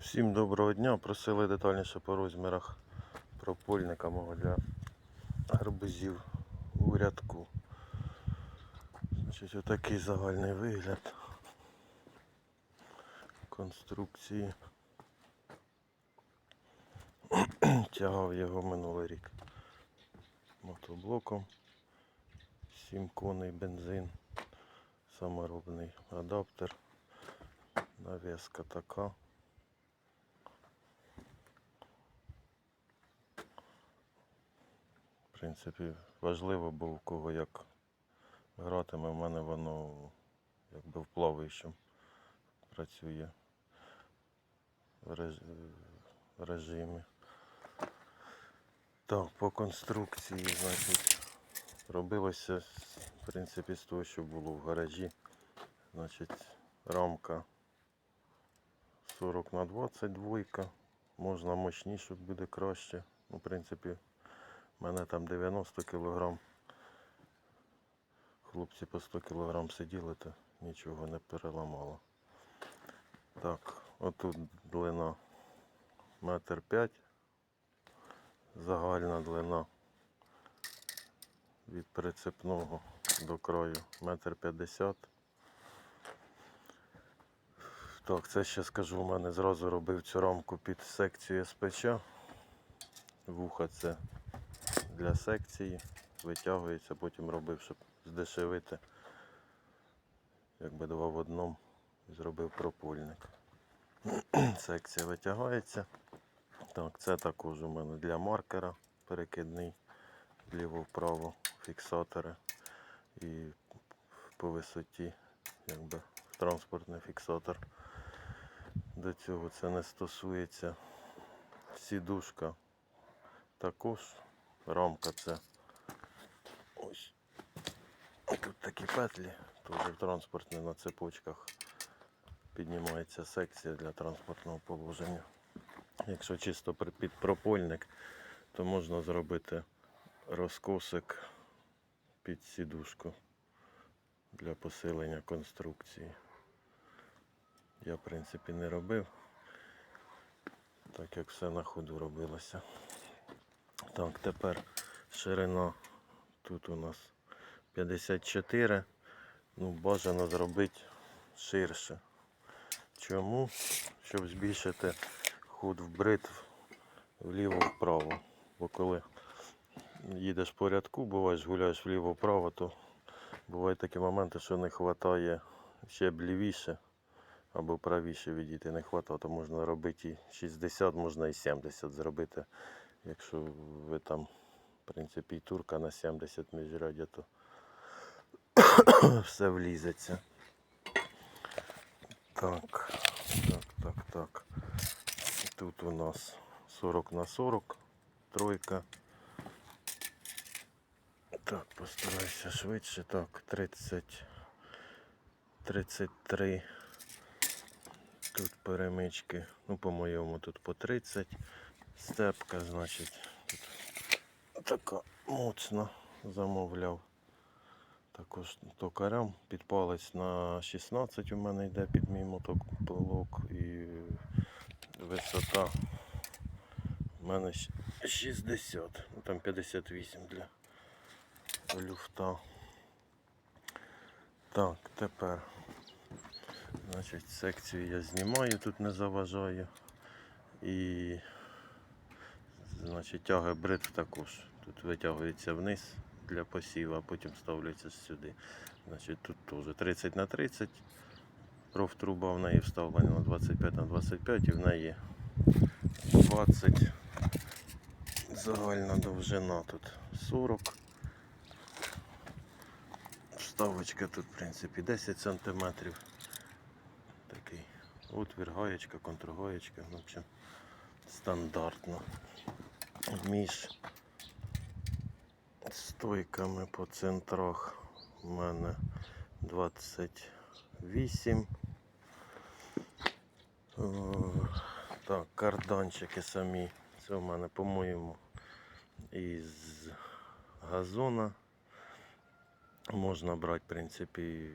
Всім доброго дня. Просили детальніше по розмірах пропольника мого для гарбузів у рядку. Значить, отакий загальний вигляд конструкції. Тягав його минулий рік мотоблоком. 7 коней бензин, саморобний адаптер, навіска така. В принципі, важливо, бо у кого як гратиме, в мене воно якби в плаваючому працює в в режимі. Так, по конструкції, значить, робилося в принципі з того, що було в гаражі. Значить, рамка 40 на 20 двойка. Можна мощніше буде краще. Ну, в принципі, у мене там 90 кг. Хлопці по 100 кг сиділи, то нічого не переламало. Так, отут длина метр п'ять. Загальна длина від прицепного до краю метр п'ятдесят. Так, це ще скажу, у мене зразу робив цю рамку під секцію СПЧ. Вуха це для секції, витягується, потім робив, щоб здешевити. Якби два в одному зробив пропульник. Секція витягається. Так, це також у мене для маркера перекидний вліво-вправо фіксатори і по висоті якби транспортний фіксатор. До цього це не стосується. Сідушка також. Рамка це ось. Тут такі петлі, теж транспортні на цепочках. Піднімається секція для транспортного положення. Якщо чисто під пропольник, то можна зробити розкосик під сідушку для посилення конструкції. Я, в принципі, не робив, так як все на ходу робилося. Так, тепер ширина тут у нас 54. Ну, бажано зробити ширше. Чому? Щоб збільшити ход в бритв вліво-вправо. Бо коли їдеш по рядку, буваєш, гуляєш вліво-вправо, то бувають такі моменти, що не вистачає ще б лівіше або правіше відійти не вистачає, то можна робити і 60, можна і 70 зробити. Якщо ви там, в принципі, і турка на 70 міжрядя, то все влізеться. Так, так, так, так. Тут у нас 40 на 40, тройка. Так, постараюся швидше. Так, 30, 33. Тут перемички. Ну, по-моєму, тут по 30. Степка, значить, тут така моцна замовляв. Також токарям під палець на 16 у мене йде під мій мотополок і висота у мене 60, ну там 58 для люфта. Так, тепер значить, секцію я знімаю, тут не заважаю. І значить, тяги бритв також. Тут витягується вниз для посіву, а потім ставляться сюди. Значить, тут теж 30 на 30. Профтруба в неї вставлена на 25 на 25 і в неї 20 загальна довжина тут 40. Вставочка тут, в принципі, 10 см. Такий отвір, гаєчка, контргаєчка, в общем, стандартно. Між стойками по центрах у мене 28. Так, карданчики самі. Це у мене, по-моєму, із газона. Можна брати, в принципі,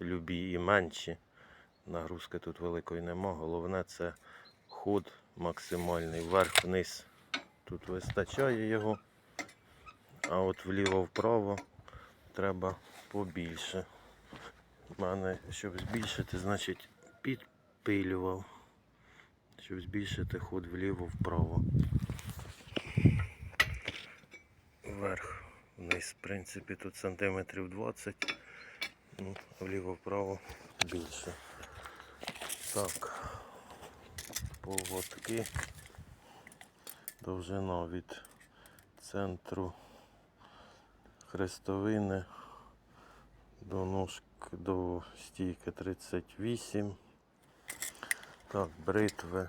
любі і менші. Нагрузки тут великої нема. Головне це ход максимальний вверх-вниз. Тут вистачає його. А от вліво-вправо треба побільше. У мене, щоб збільшити, значить підпилював. Щоб збільшити ход вліво-вправо. Вверх, вниз, в принципі, тут сантиметрів 20. Ну, вліво-вправо більше. Так. Поводки. Довжина від центру хрестовини до ножки до стійки 38. Так, бритви.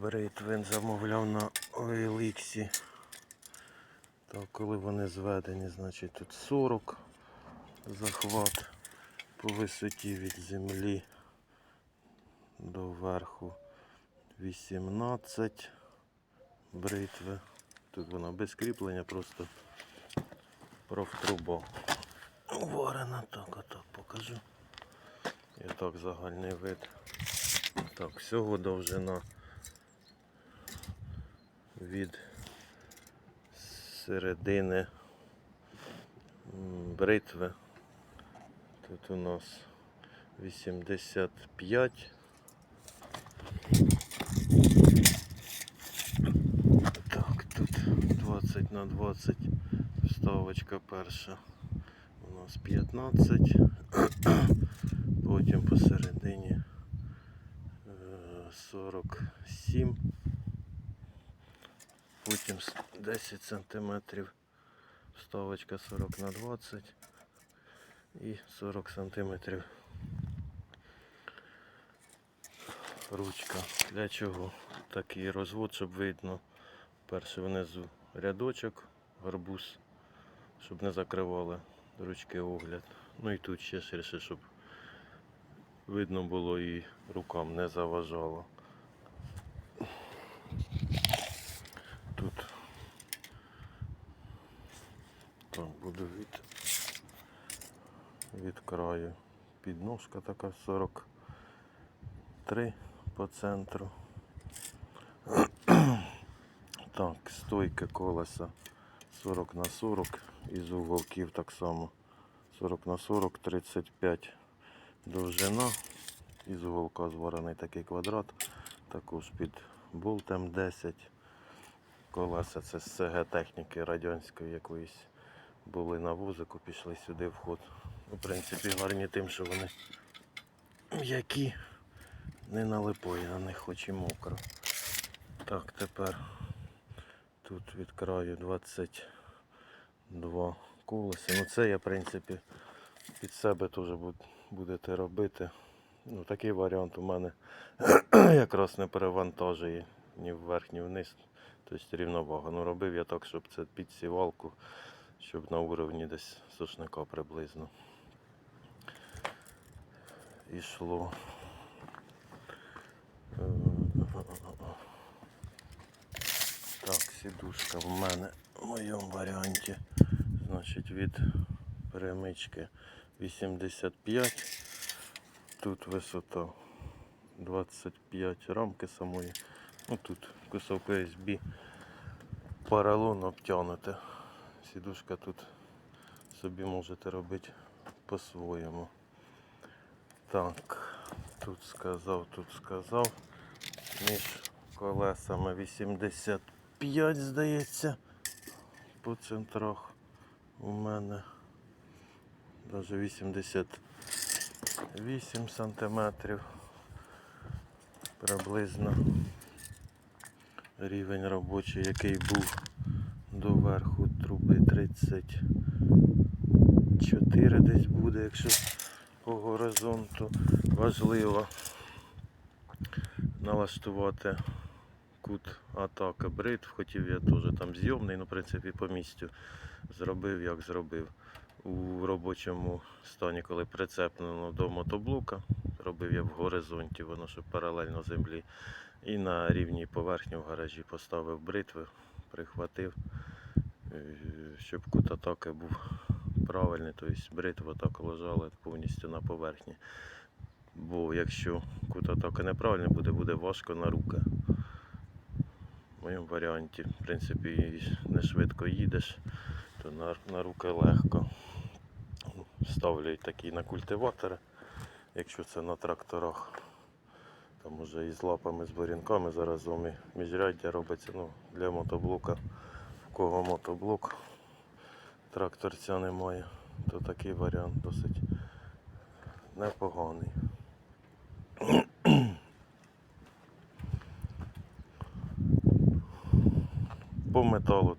Бритвин замовляв на OLX. Так, коли вони зведені, значить тут 40 захват по висоті від землі до верху 18 бритви. Тут вона без кріплення, просто профтруба. Варена, так, отак покажу. І так загальний вид. Так, всього довжина від середини бритви. Тут у нас 85. Так, тут 20 на 20 вставочка перша. У нас 15. Потім посередині е, 47. Потім 10 сантиметрів. Вставочка 40 на 20 і 40 сантиметрів. Ручка. Для чого? Такий розвод, щоб видно. Перше внизу рядочок, гарбуз, щоб не закривали ручки огляд. Ну і тут ще ширше, щоб видно було і рукам не заважало. Тут так буду від, від краю. Підножка така 43 по центру. Так, стойки колеса 40 на 40 із уголків так само 40 на 40, 35 довжина. Із уголка зварений такий квадрат. Також під болтом 10. Колеса це з СГ техніки радянської якоїсь були на вузику, пішли сюди в ход. Ну, В принципі, гарні тим, що вони м'які, не налипає на них, хоч і мокро. Так, тепер тут від краю 22 колеса. Ну це я, в принципі, під себе теж будете робити. Ну, такий варіант у мене якраз не перевантажує ні вверх, ні вниз. Тобто рівновага. Ну робив я так, щоб це під сівалку, щоб на уровні десь сушника приблизно. Ішло. Е, Так, сідушка в мене в моєму варіанті. Значить від перемички 85. Тут висота 25 рамки самої. Ну тут кусок USB поролон обтягнуте. Сідушка тут собі можете робити по-своєму. Так, тут сказав, тут сказав. Між колесами 85, здається, по центрах у мене. Даже 88 сантиметрів приблизно рівень робочий, який був до верху труби 34 десь буде, якщо по горизонту важливо налаштувати кут атаки бритв. Хотів я теж там зйомний, ну в принципі по місцю зробив, як зробив. У робочому стані, коли прицеплено до мотоблока, робив я в горизонті, воно щоб паралельно землі. І на рівній поверхні в гаражі поставив бритви, прихватив, е, щоб кут атаки був правильний, тобто бритва так лежала повністю на поверхні. Бо якщо кут атаки неправильний буде, буде важко на руки. В моєму варіанті, в принципі, не швидко їдеш, то на, на руки легко. Ставлю такі на культиватори, якщо це на тракторах. Там уже і з лапами, з борінками заразом і міжряддя робиться ну, для мотоблока. В кого мотоблок тракторця немає, то такий варіант досить непоганий. По металу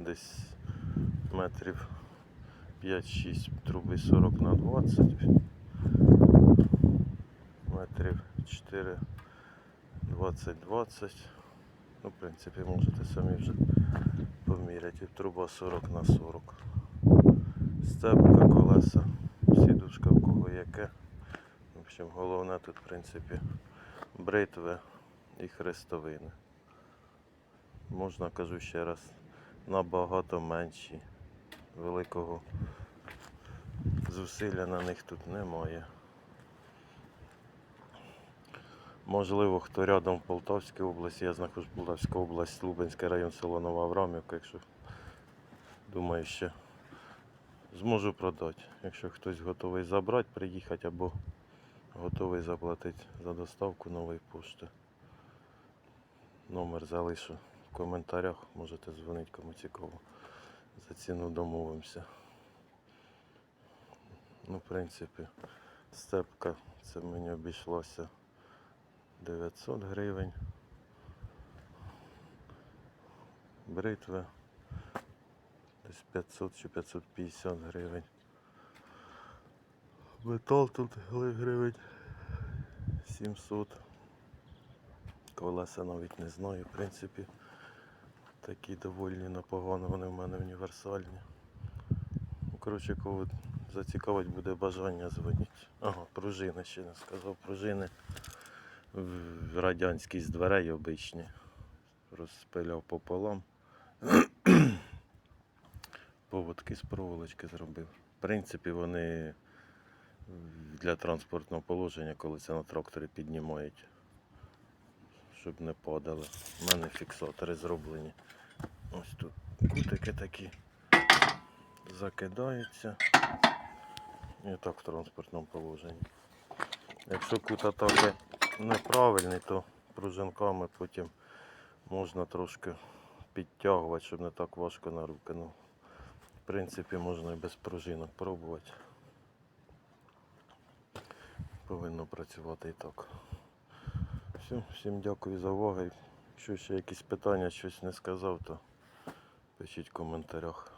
десь метрів 5-6 труби 40 на 20 метрів 4 20-20 ну в принципі можете самі вже поміряти. Труба 40 на 40 степка, колеса, сідушка в кого яке. В общем головне тут в принципі бритви і хрестовини можна кажу ще раз набагато менші великого зусилля на них тут немає. Можливо, хто рядом в Полтавській області, я знаходжусь Полтавська область, Лубенський район, село Нова якщо думаю, ще зможу продати. Якщо хтось готовий забрати, приїхати або готовий заплатити за доставку нової пошти. Номер залишу в коментарях, можете дзвонити кому цікаво. За ціну домовимося. Ну, в принципі, степка це мені обійшлося 900 гривень. Бритва десь 500 чи 550 гривень. Метал тут гривень 700. Колеса навіть не знаю, в принципі. Такі доволі непогано, вони в мене універсальні. Ну, Коротше, кого зацікавить буде бажання дзвоніть. Ага, пружини ще не сказав. Пружини радянські з дверей обичні. Розпиляв пополам. Поводки з проволочки зробив. В принципі, вони для транспортного положення, коли це на тракторі піднімають, щоб не падали. У мене фіксатори зроблені. Ось тут кутики такі закидаються. І так в транспортному положенні. Якщо кут атаки неправильний, то пружинками потім можна трошки підтягувати, щоб не так важко на руки. Ну, в принципі, можна і без пружинок пробувати. Повинно працювати і так. Все, всім дякую за увагу. Якщо ще якісь питання, щось не сказав, то пишіть в коментарях.